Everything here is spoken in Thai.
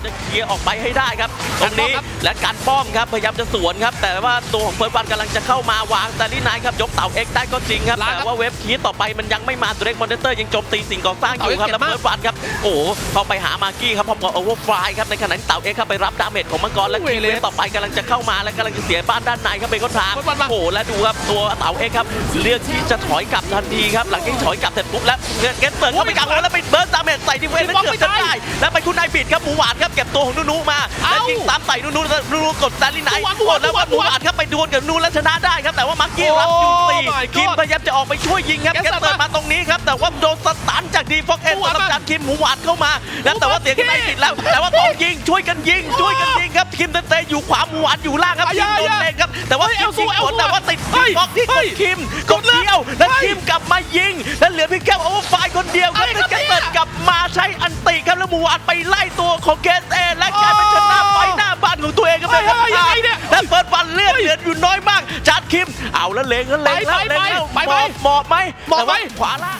ามจะเคลียร์ออกไปให้ได้ครับ ตรงนี้ครับและการป้อมครับพยายามจะสวนครับ แต่ว่าตัวของเฟิร์สวันกำลังจะเข้ามาวางแต่ลี่นายครับยกเต่าเอ็กได้ก็จริงครับลากครับแต่ว่าเวฟคีต่อไปมันยังไม่มาตัวเล็กมอนเตอร์ยังโจมตีสิ่งก่อสร้างอยู่ครับเต่าแล้วเอ็กเจ็บมากเฟิร์สวันครับโอ้โหเข้าไปหามาร์กี้ครับพร้อมกับโอเวอร์ฟลายครับในขณะที่เต่าเอ็กครับไปรับดาเมจของมังกรและโอ้คียเวฟต่อไปกำลังจะเข้ามาและกำลังจะเสียบ้านด้านในครับเบคอนทางเฟิร์สวันมาโอ้โหและดูครับตัวเต่าเอ็กครับเลือกที่จะถอยกลับทันทีครับหลังจากที่ถอยกลับเสร็จปุ๊บแล้วเกตเปิดเข้าไปกลางวงแล้วไปเบิร์นดาเมจใส่ดิเวนแล้วเกือบจะได้แล้วไปคุณนายบิดครับหมูหวานครับเก็บตัวของนูนูมาเอ้าแล้วยิงตามใส่นูนูนูนูกดแซลลี่ไนท์หมูหวานหมูหวานแล้วว่าหหมูมูหวานหวานครับไปดวลกับนูนแล้วชนะได้ครับแต่ว่ามักกี้โอ้รับอยู่ตี my god คิมพยายามจะออกไปช่วยยิงครับแกเก็ตสับเปิดมามาตรงนี้ครับแต่ว่าโดนสตันจากดีฟ็อกเอ็นหมูหวานสำหรับมาจานคิมหมูหวานเข้ามา แล้วแต่ว่าเสียคุณนายบิดแล้ว แต่ว่าต้องยิงช่วยกันยิงช่วยกันยิงครับคิมเตเตอยู่ขวาหมูหวานอยู่ล่างครับอะคิมโดนอย่าเลงครับแต่ว่าเฮ้ยคิมเอาสู้ยิงเอาสวนสู้แต่ว่าติดเฮ้ยบล็อกที่กเฮ้ดยคิมกกดดเลยเดียวแล้วเฮ้ยคิมกลับมายิงแล้วเหลือเพียงแค่โอเวอร์ไฟล์คนเดียวครับอะไรแล้วครับแกเปิดเนี่ยกลับมาใช้อันติครับแล้วหมูหวานไปไล่ ตัวของเกสเอและกลายเป็นชนะไฟหน้าบ้านของตัวเองก็เป็นเฮ้ยเฮ้ยยังไงเนี่ยและเปิดบันเลือดเหลืออยู่น้อยมากจานคิม เอาแล้วเลงแล้วเลงแล้วไปเลไปงแล้วไปไปหมอบหมอบไหมหมอบไหมแต่ว่าขวาล่าง